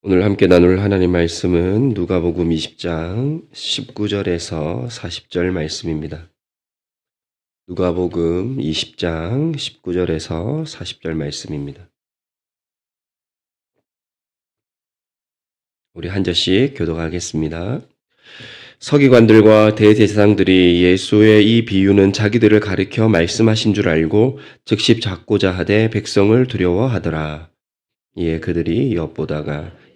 오늘 함께 나눌 하나님 말씀은 누가복음 20장 19절에서 40절 말씀입니다. 누가복음 20장 19절에서 40절 말씀입니다. 우리 한 절씩 교독하겠습니다. 서기관들과 대제사장들이 예수의 이 비유는 자기들을 가리켜 말씀하신 줄 알고 즉시 잡고자 하되 백성을 두려워하더라. 이에 그들이 엿보다가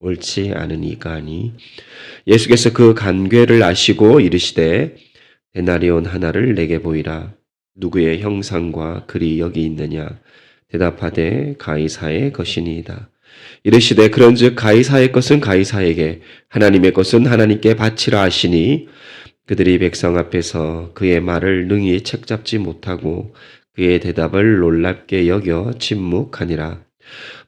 옳지 않으니까 하니 예수께서 그 간괴를 아시고 이르시되 데나리온 하나를 내게 보이라. 누구의 형상과 글이 여기 있느냐? 대답하되 가이사의 것이니이다. 이르시되 그런즉 가이사의 것은 가이사에게 하나님의 것은 하나님께 바치라 하시니 그들이 백성 앞에서 그의 말을 능히 책잡지 못하고 그의 대답을 놀랍게 여겨 침묵하니라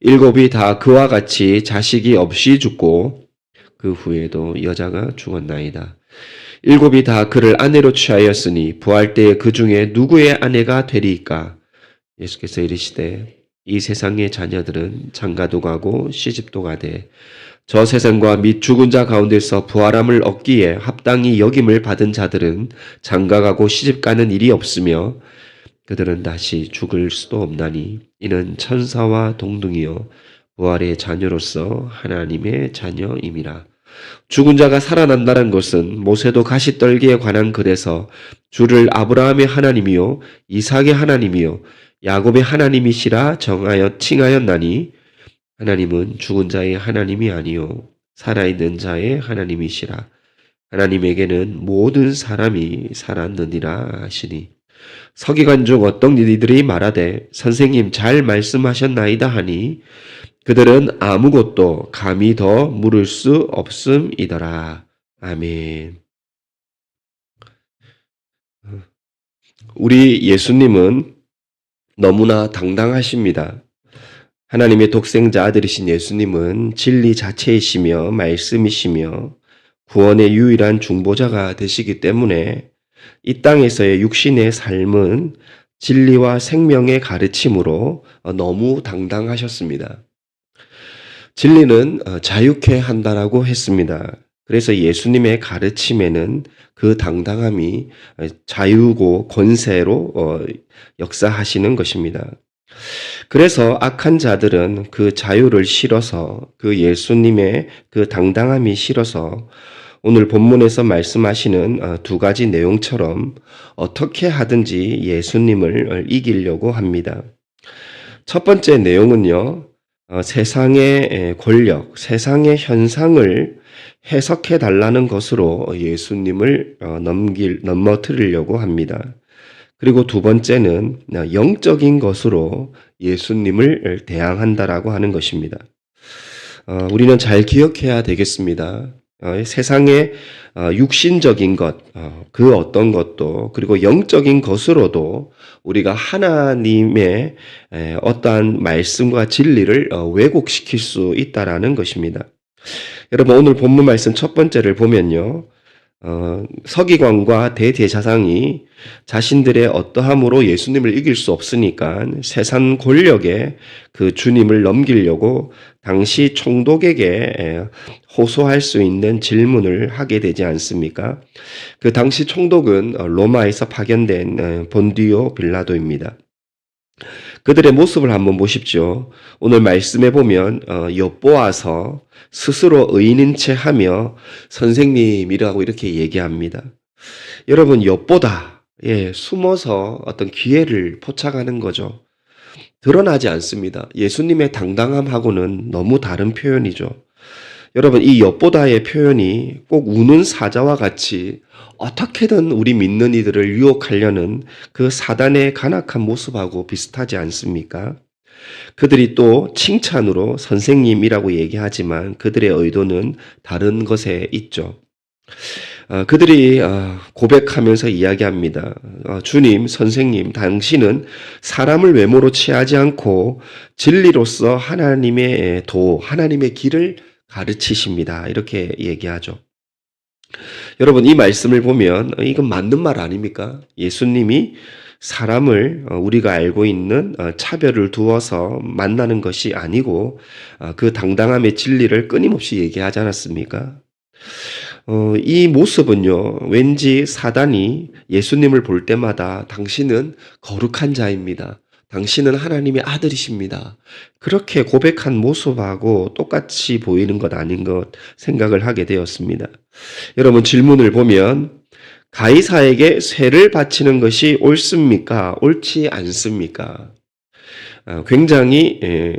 일곱이 다 그와 같이 자식이 없이 죽고 그 후에도 여자가 죽었나이다. 일곱이 다 그를 아내로 취하였으니 부활 때에 그 중에 누구의 아내가 되리이까? 예수께서 이르시되 이 세상의 자녀들은 장가도 가고 시집도 가되 저 세상과 및 죽은 자 가운데서 부활함을 얻기에 합당히 여김을 받은 자들은 장가가고 시집가는 일이 없으며 그들은 다시 죽을 수도 없나니 이는 천사와 동등이요 부활의 자녀로서 하나님의 자녀임이라. 죽은 자가 살아난다는 것은 모세도 가시떨기에 관한 글에서 주를 아브라함의 하나님이요 이삭의 하나님이요 야곱의 하나님이시라 정하여 칭하였나니 하나님은 죽은 자의 하나님이 아니요 살아있는 자의 하나님이시라. 하나님에게는 모든 사람이 살았느니라 하시니 서기관 중 어떤 이들이 말하되 선생님 잘 말씀하셨나이다 하니 그들은 아무것도 감히 더 물을 수 없음이더라. 아멘. 우리 예수님은 너무나 당당하십니다. 하나님의 독생자 아들이신 예수님은 진리 자체이시며 말씀이시며 구원의 유일한 중보자가 되시기 때문에 이 땅에서의 육신의 삶은 진리와 생명의 가르침으로 너무 당당하셨습니다. 진리는 자유케 한다라고 했습니다. 그래서 예수님의 가르침에는 그 당당함이 자유고 권세로 어, 역사하시는 것입니다. 그래서 악한 자들은 그 자유를 실어서 그 예수님의 그 당당함이 실어서 오늘 본문에서 말씀하시는 어, 두 가지 내용처럼 어떻게 하든지 예수님을 이기려고 합니다. 첫 번째 내용은요, 어, 세상의 권력, 세상의 현상을 해석해 달라는 것으로 예수님을 어, 넘길, 넘어뜨리려고 합니다. 그리고 두 번째는 영적인 것으로 예수님을 대항한다라고 하는 것입니다. 우리는 잘 기억해야 되겠습니다. 어, 세상의 어, 육신적인 것, 어, 그 어떤 것도, 그리고 영적인 것으로도 우리가 하나님의 어떠한 말씀과 진리를 왜곡시킬 수 있다라는 것입니다. 여러분, 오늘 본문 말씀 첫 번째를 보면요. 어, 서기관과 대제사장이 자신들의 어떠함으로 예수님을 이길 수 없으니까 세상 권력에 그 주님을 넘기려고 당시 총독에게 호소할 수 있는 질문을 하게 되지 않습니까? 그 당시 총독은 로마에서 파견된 본디오 빌라도입니다. 그들의 모습을 한번 보십시오. 오늘 말씀해 보면 어, 엿보아서 스스로 의인인 채 하며 선생님이라고 이렇게 얘기합니다. 여러분 엿보다 예, 숨어서 어떤 기회를 포착하는 거죠. 드러나지 않습니다. 예수님의 당당함하고는 너무 다른 표현이죠. 여러분 이 엿보다의 표현이 꼭 우는 사자와 같이 어떻게든 우리 믿는 이들을 유혹하려는 그 사단의 간악한 모습하고 비슷하지 않습니까? 그들이 또 칭찬으로 선생님이라고 얘기하지만 그들의 의도는 다른 것에 있죠. 어, 그들이 어, 고백하면서 이야기합니다. 어, 주님, 선생님, 당신은 사람을 외모로 취하지 않고 진리로서 하나님의 도, 하나님의 길을 가르치십니다. 이렇게 얘기하죠. 여러분, 이 말씀을 보면 어, 이건 맞는 말 아닙니까? 예수님이 사람을 어, 우리가 알고 있는 어, 차별을 두어서 만나는 것이 아니고 어, 그 당당함의 진리를 끊임없이 얘기하지 않았습니까? 어, 이 모습은요, 왠지 사단이 예수님을 볼 때마다 당신은 거룩한 자입니다. 당신은 하나님의 아들이십니다. 그렇게 고백한 모습하고 똑같이 보이는 것 아닌 것 생각을 하게 되었습니다. 여러분 질문을 보면 가이사에게 세를 바치는 것이 옳습니까? 옳지 않습니까? 아, 굉장히 예,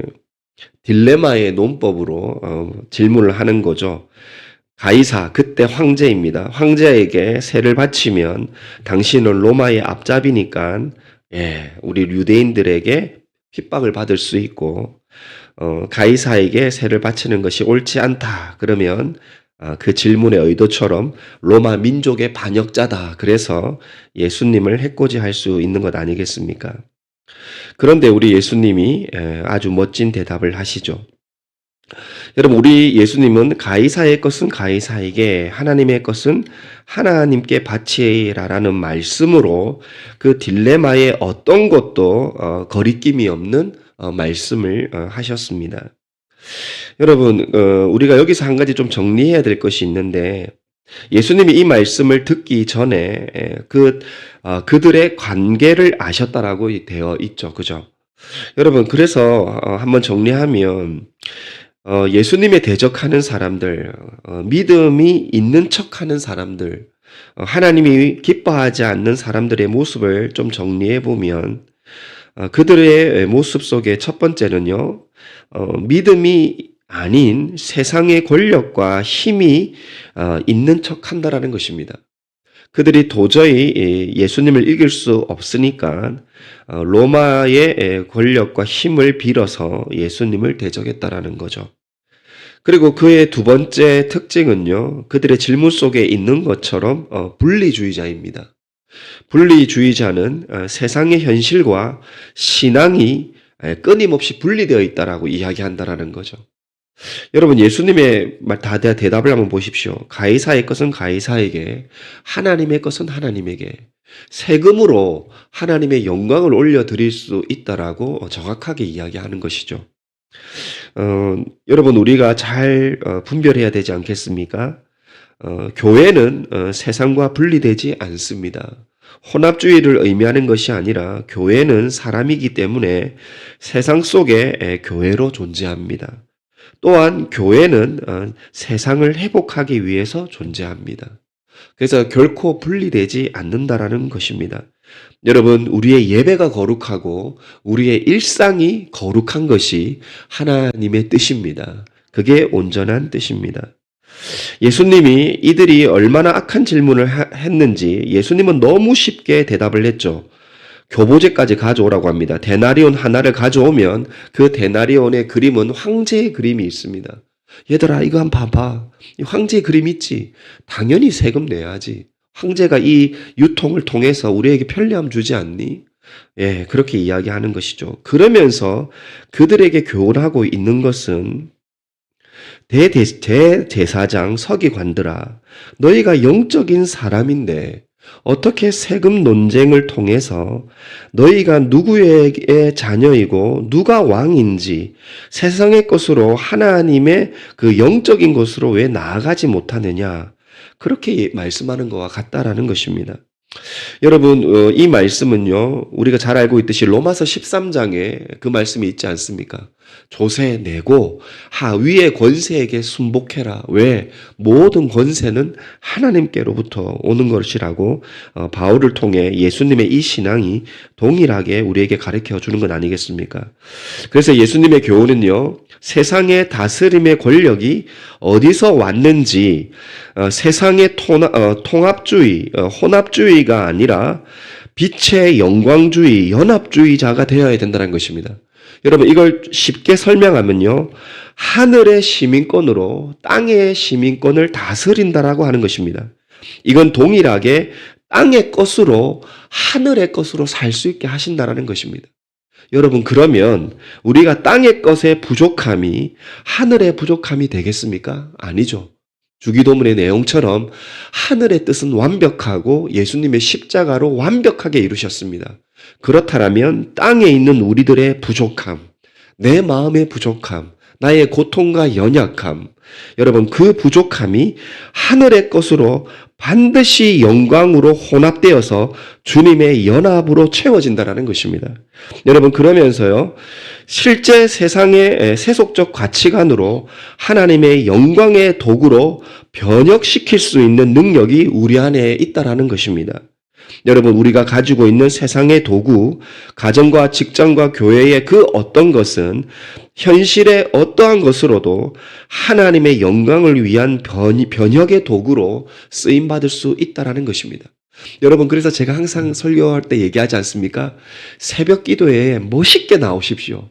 딜레마의 논법으로 어, 질문을 하는 거죠. 가이사 그때 황제입니다. 황제에게 세를 바치면 당신은 로마의 앞잡이니까 예, 우리 유대인들에게 핍박을 받을 수 있고 어, 가이사에게 세를 바치는 것이 옳지 않다. 그러면 아, 그 질문의 의도처럼 로마 민족의 반역자다. 그래서 예수님을 해코지할 수 있는 것 아니겠습니까? 그런데 우리 예수님이 에, 아주 멋진 대답을 하시죠. 여러분, 우리 예수님은 가이사의 것은 가이사에게, 하나님의 것은 하나님께 바치라라는 말씀으로 그 딜레마의 어떤 것도 어, 거리낌이 없는 어, 말씀을 어, 하셨습니다. 여러분, 어, 우리가 여기서 한 가지 좀 정리해야 될 것이 있는데, 예수님이 이 말씀을 듣기 전에 에, 그 어, 그들의 관계를 아셨다라고 되어 있죠, 그죠? 여러분, 그래서 어, 한번 정리하면 어, 예수님에 대적하는 사람들, 어, 믿음이 있는 척하는 사람들, 어, 하나님이 기뻐하지 않는 사람들의 모습을 좀 정리해 보면 어, 그들의 모습 속에 첫 번째는요, 어, 믿음이 아닌 세상의 권력과 힘이 어, 있는 척 한다라는 것입니다. 그들이 도저히 예, 예수님을 이길 수 없으니까 어, 로마의 예, 권력과 힘을 빌어서 예수님을 대적했다라는 거죠. 그리고 그의 두 번째 특징은요, 그들의 질문 속에 있는 것처럼 어, 분리주의자입니다. 분리주의자는 어, 세상의 현실과 신앙이 에, 끊임없이 분리되어 있다라고 이야기한다라는 거죠. 여러분 예수님의 말다 대답을 한번 보십시오. 가이사의 것은 가이사에게, 하나님의 것은 하나님에게. 세금으로 하나님의 영광을 올려 드릴 수 있다라고 정확하게 이야기하는 것이죠. 어, 여러분 우리가 잘 어, 분별해야 되지 않겠습니까? 어, 교회는 어, 세상과 분리되지 않습니다. 혼합주의를 의미하는 것이 아니라 교회는 사람이기 때문에 세상 속에 에, 교회로 존재합니다. 또한 교회는 어, 세상을 회복하기 위해서 존재합니다. 그래서 결코 분리되지 않는다라는 것입니다. 여러분, 우리의 예배가 거룩하고 우리의 일상이 거룩한 것이 하나님의 뜻입니다. 그게 온전한 뜻입니다. 예수님이 이들이 얼마나 악한 질문을 하- 했는지 예수님은 너무 쉽게 대답을 했죠. 교보제까지 가져오라고 합니다. 데나리온 하나를 가져오면 그 데나리온의 그림은 황제의 그림이 있습니다. 얘들아, 이거 한번 봐봐. 이 황제의 그림 있지? 당연히 세금 내야지. 황제가 이 유통을 통해서 우리에게 편리함 주지 않니? 예, 그렇게 이야기하는 것이죠. 그러면서 그들에게 교훈하고 있는 것은 대제사장 서기관들아, 너희가 영적인 사람인데 어떻게 세금 논쟁을 통해서 너희가 누구의 자녀이고 누가 왕인지 세상의 것으로 하나님의 그 영적인 것으로 왜 나아가지 못하느냐 그렇게 말씀하는 것과 같다라는 것입니다. 여러분, 어, 이 말씀은요, 우리가 잘 알고 있듯이 로마서 13장에 그 말씀이 있지 않습니까? 조세 내고 하위의 권세에게 순복해라. 왜? 모든 권세는 하나님께로부터 오는 것이라고 어, 바울을 통해 예수님의 이 신앙이 동일하게 우리에게 가르쳐 주는 것 아니겠습니까? 그래서 예수님의 교훈은요, 세상의 다스림의 권력이 어디서 왔는지 어, 세상의 통합, 어, 통합주의, 어, 혼합주의가 아니라 빛의 영광주의, 연합주의자가 되어야 된다는 것입니다. 여러분 이걸 쉽게 설명하면요. 하늘의 시민권으로 땅의 시민권을 다스린다라고 하는 것입니다. 이건 동일하게 땅의 것으로 하늘의 것으로 살 수 있게 하신다라는 것입니다. 여러분 그러면 우리가 땅의 것의 부족함이 하늘의 부족함이 되겠습니까? 아니죠. 주기도문의 내용처럼 하늘의 뜻은 완벽하고 예수님의 십자가로 완벽하게 이루셨습니다. 그렇다면 땅에 있는 우리들의 부족함, 내 마음의 부족함, 나의 고통과 연약함, 여러분 그 부족함이 하늘의 것으로 반드시 영광으로 혼합되어서 주님의 연합으로 채워진다라는 것입니다. 여러분 그러면서요. 실제 세상의 세속적 가치관으로 하나님의 영광의 도구로 변혁시킬 수 있는 능력이 우리 안에 있다라는 것입니다. 여러분, 우리가 가지고 있는 세상의 도구, 가정과 직장과 교회의 그 어떤 것은 현실의 어떠한 것으로도 하나님의 영광을 위한 변, 변혁의 도구로 쓰임받을 수 있다라는 것입니다. 여러분, 그래서 제가 항상 설교할 때 얘기하지 않습니까? 새벽 기도에 멋있게 나오십시오.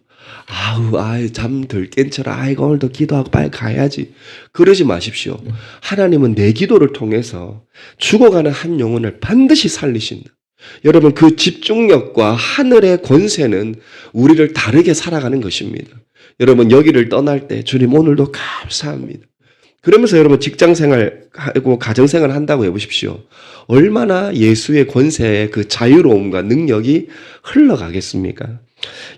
아우, 아이, 잠들 깬처라. 아이고, 오늘도 기도하고 빨리 가야지. 그러지 마십시오. 하나님은 내 기도를 통해서 죽어가는 한 영혼을 반드시 살리신다. 여러분, 그 집중력과 하늘의 권세는 우리를 다르게 살아가는 것입니다. 여러분, 여기를 떠날 때 주님 오늘도 감사합니다. 그러면서 여러분 직장 생활 하고 가정 생활 한다고 해보십시오. 얼마나 예수의 권세의 그 자유로움과 능력이 흘러가겠습니까?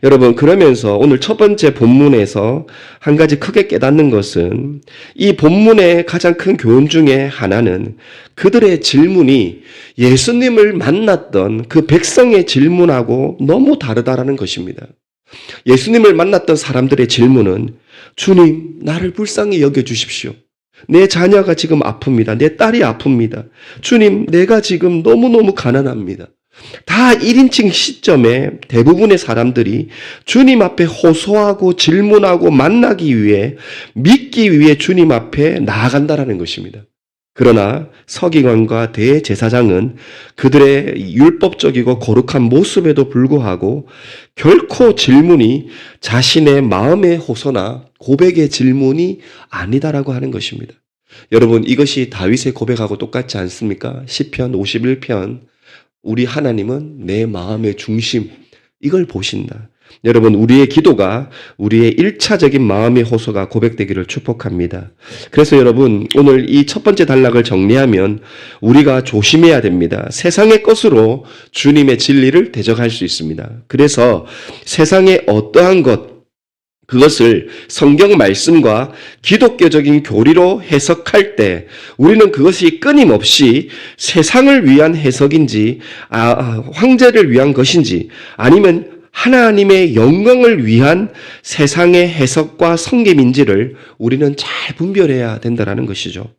여러분, 그러면서 오늘 첫 번째 본문에서 한 가지 크게 깨닫는 것은 이 본문의 가장 큰 교훈 중에 하나는 그들의 질문이 예수님을 만났던 그 백성의 질문하고 너무 다르다라는 것입니다. 예수님을 만났던 사람들의 질문은 주님, 나를 불쌍히 여겨 주십시오. 내 자녀가 지금 아픕니다. 내 딸이 아픕니다. 주님, 내가 지금 너무너무 가난합니다. 다 1인칭 시점에 대부분의 사람들이 주님 앞에 호소하고 질문하고 만나기 위해 믿기 위해 주님 앞에 나아간다라는 것입니다. 그러나 서기관과 대제사장은 그들의 율법적이고 거룩한 모습에도 불구하고 결코 질문이 자신의 마음의 호소나 고백의 질문이 아니다라고 하는 것입니다. 여러분 이것이 다윗의 고백하고 똑같지 않습니까? 시편 51편 우리 하나님은 내 마음의 중심, 이걸 보신다. 여러분, 우리의 기도가 우리의 일차적인 마음의 호소가 고백되기를 축복합니다. 그래서 여러분, 오늘 이 첫 번째 단락을 정리하면 우리가 조심해야 됩니다. 세상의 것으로 주님의 진리를 대적할 수 있습니다. 그래서 세상의 어떠한 것, 그것을 성경 말씀과 기독교적인 교리로 해석할 때 우리는 그것이 끊임없이 세상을 위한 해석인지 아, 아, 황제를 위한 것인지 아니면 하나님의 영광을 위한 세상의 해석과 성김인지를 우리는 잘 분별해야 된다는 것이죠.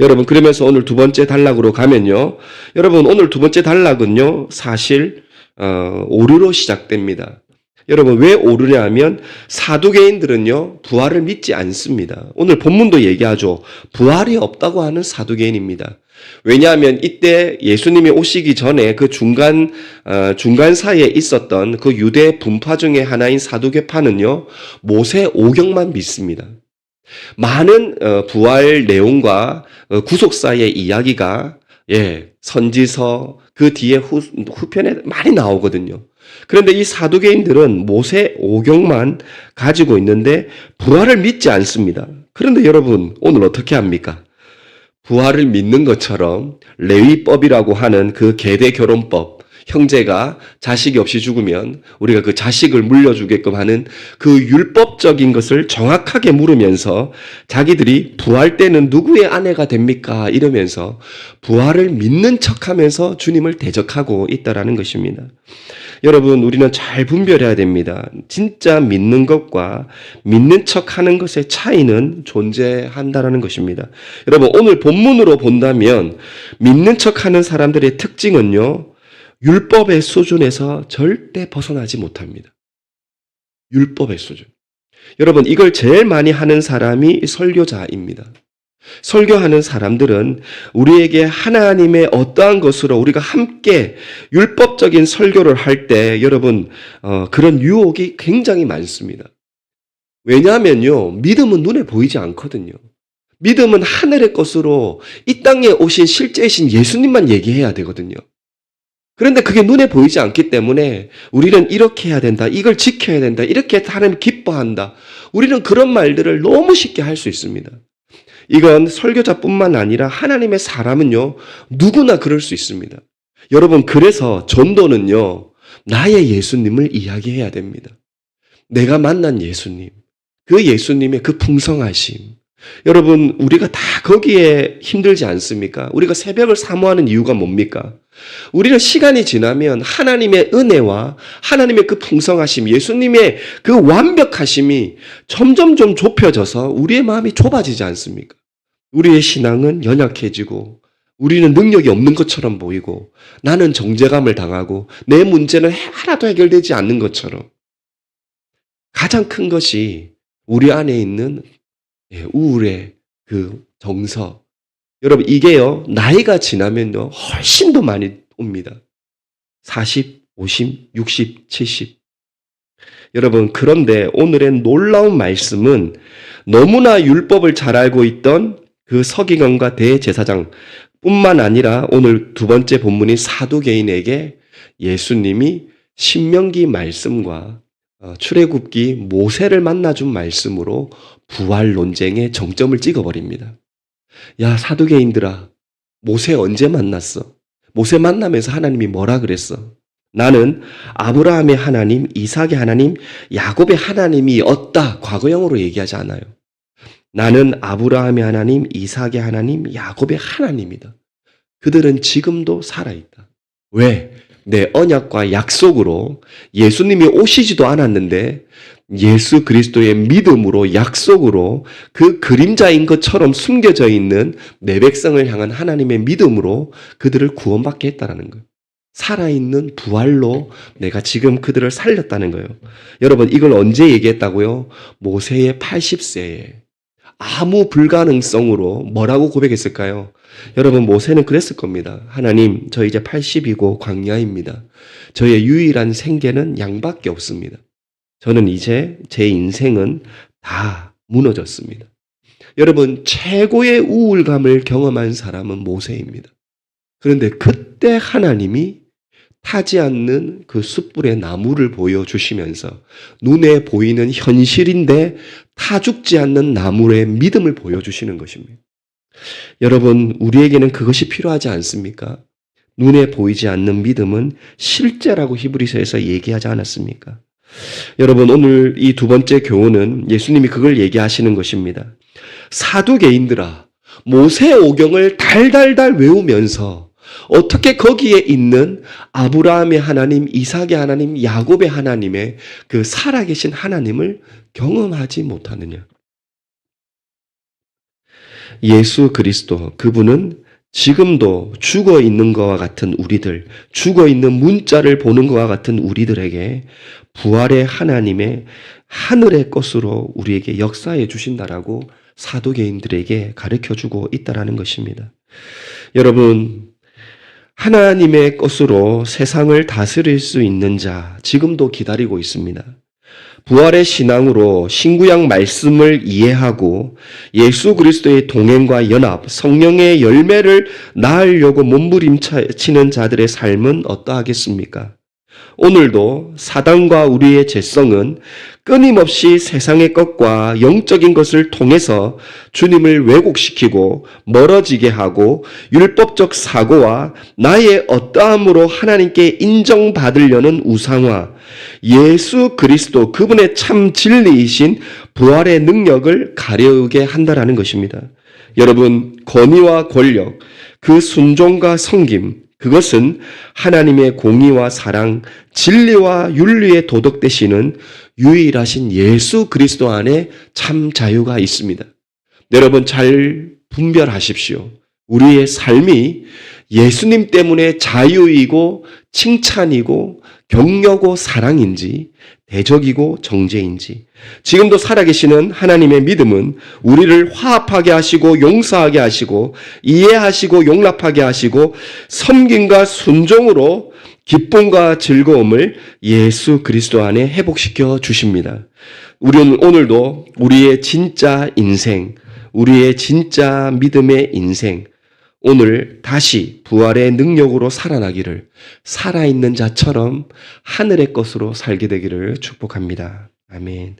여러분 그러면서 오늘 두 번째 단락으로 가면요. 여러분 오늘 두 번째 단락은요. 사실 어, 오류로 시작됩니다. 여러분 왜 오르냐 하면 사두개인들은요 부활을 믿지 않습니다. 오늘 본문도 얘기하죠. 부활이 없다고 하는 사두개인입니다. 왜냐하면 이때 예수님이 오시기 전에 그 중간 어, 중간 사이에 있었던 그 유대 분파 중에 하나인 사두개파는요 모세 오경만 믿습니다. 많은 어, 부활 내용과 어, 구속사의 이야기가 예 선지서 그 뒤에 후, 후편에 많이 나오거든요. 그런데 이 사두개인들은 모세 오경만 가지고 있는데 부활을 믿지 않습니다. 그런데 여러분 오늘 어떻게 합니까? 부활을 믿는 것처럼 레위법이라고 하는 그 계대 결혼법 형제가 자식이 없이 죽으면 우리가 그 자식을 물려주게끔 하는 그 율법적인 것을 정확하게 물으면서 자기들이 부활 때는 누구의 아내가 됩니까? 이러면서 부활을 믿는 척 하면서 주님을 대적하고 있다라는 것입니다. 여러분, 우리는 잘 분별해야 됩니다. 진짜 믿는 것과 믿는 척 하는 것의 차이는 존재한다라는 것입니다. 여러분, 오늘 본문으로 본다면 믿는 척 하는 사람들의 특징은요, 율법의 수준에서 절대 벗어나지 못합니다. 율법의 수준. 여러분, 이걸 제일 많이 하는 사람이 설교자입니다. 설교하는 사람들은 우리에게 하나님의 어떠한 것으로 우리가 함께 율법적인 설교를 할 때 여러분 어, 그런 유혹이 굉장히 많습니다. 왜냐하면요 믿음은 눈에 보이지 않거든요. 믿음은 하늘의 것으로 이 땅에 오신 실제이신 예수님만 얘기해야 되거든요. 그런데 그게 눈에 보이지 않기 때문에 우리는 이렇게 해야 된다, 이걸 지켜야 된다, 이렇게 하나님 기뻐한다. 우리는 그런 말들을 너무 쉽게 할 수 있습니다. 이건 설교자뿐만 아니라 하나님의 사람은요, 누구나 그럴 수 있습니다. 여러분, 그래서 전도는요, 나의 예수님을 이야기해야 됩니다. 내가 만난 예수님, 그 예수님의 그 풍성하심. 여러분, 우리가 다 거기에 힘들지 않습니까? 우리가 새벽을 사모하는 이유가 뭡니까? 우리는 시간이 지나면 하나님의 은혜와 하나님의 그 풍성하심, 예수님의 그 완벽하심이 점점 좀 좁혀져서 우리의 마음이 좁아지지 않습니까? 우리의 신앙은 연약해지고 우리는 능력이 없는 것처럼 보이고 나는 정죄감을 당하고 내 문제는 하나도 해결되지 않는 것처럼 가장 큰 것이 우리 안에 있는 예, 우울의 그 정서. 여러분, 이게요, 나이가 지나면요, 훨씬 더 많이 옵니다. 40, 50, 60, 70. 여러분, 그런데 오늘의 놀라운 말씀은 너무나 율법을 잘 알고 있던 그 서기관과 대제사장 뿐만 아니라 오늘 두 번째 본문인 사두개인에게 예수님이 신명기 말씀과 어, 출애굽기 모세를 만나준 말씀으로 부활 논쟁의 정점을 찍어버립니다. 야 사두개인들아 모세 언제 만났어? 모세 만나면서 하나님이 뭐라 그랬어? 나는 아브라함의 하나님, 이삭의 하나님, 야곱의 하나님이었다. 과거형으로 얘기하지 않아요. 나는 아브라함의 하나님, 이삭의 하나님, 야곱의 하나님이다. 그들은 지금도 살아있다. 왜? 내 언약과 약속으로 예수님이 오시지도 않았는데 예수 그리스도의 믿음으로 약속으로 그 그림자인 것처럼 숨겨져 있는 내 백성을 향한 하나님의 믿음으로 그들을 구원받게 했다라는 거예요. 살아있는 부활로 내가 지금 그들을 살렸다는 거예요. 여러분, 이걸 언제 얘기했다고요? 모세의 80세에 아무 불가능성으로 뭐라고 고백했을까요? 여러분, 모세는 그랬을 겁니다. 하나님, 저 이제 80이고 광야입니다. 저의 유일한 생계는 양밖에 없습니다. 저는 이제 제 인생은 다 무너졌습니다. 여러분, 최고의 우울감을 경험한 사람은 모세입니다. 그런데 그때 하나님이 타지 않는 그 숯불의 나무를 보여주시면서 눈에 보이는 현실인데 타 죽지 않는 나무의 믿음을 보여주시는 것입니다. 여러분, 우리에게는 그것이 필요하지 않습니까? 눈에 보이지 않는 믿음은 실제라고 히브리서에서 얘기하지 않았습니까? 여러분, 오늘 이 두 번째 교훈은 예수님이 그걸 얘기하시는 것입니다. 사두개인들아, 모세 오경을 달달달 외우면서 어떻게 거기에 있는 아브라함의 하나님, 이삭의 하나님, 야곱의 하나님의 그 살아계신 하나님을 경험하지 못하느냐? 예수 그리스도, 그분은 지금도 죽어 있는 것과 같은 우리들, 죽어 있는 문자를 보는 것과 같은 우리들에게 부활의 하나님의 하늘의 것으로 우리에게 역사해 주신다라고 사도개인들에게 가르쳐 주고 있다라는 것입니다. 여러분, 하나님의 것으로 세상을 다스릴 수 있는 자, 지금도 기다리고 있습니다. 부활의 신앙으로 신구약 말씀을 이해하고 예수 그리스도의 동행과 연합, 성령의 열매를 낳으려고 몸부림치는 자들의 삶은 어떠하겠습니까? 오늘도 사단과 우리의 죄성은 끊임없이 세상의 것과 영적인 것을 통해서 주님을 왜곡시키고 멀어지게 하고 율법적 사고와 나의 어떠함으로 하나님께 인정받으려는 우상화, 예수 그리스도 그분의 참 진리이신 부활의 능력을 가려우게 한다라는 것입니다. 여러분, 권위와 권력, 그 순종과 성김, 그것은 하나님의 공의와 사랑, 진리와 윤리의 도덕 되시는 유일하신 예수 그리스도 안에 참 자유가 있습니다. 여러분 잘 분별하십시오. 우리의 삶이 예수님 때문에 자유이고 칭찬이고 격려고 사랑인지 대적이고 정죄인지 지금도 살아계시는 하나님의 믿음은 우리를 화합하게 하시고 용서하게 하시고 이해하시고 용납하게 하시고 섬김과 순종으로 기쁨과 즐거움을 예수 그리스도 안에 회복시켜 주십니다. 우리는 오늘도 우리의 진짜 인생, 우리의 진짜 믿음의 인생, 오늘 다시 부활의 능력으로 살아나기를 살아있는 자처럼 하늘의 것으로 살게 되기를 축복합니다. 아멘.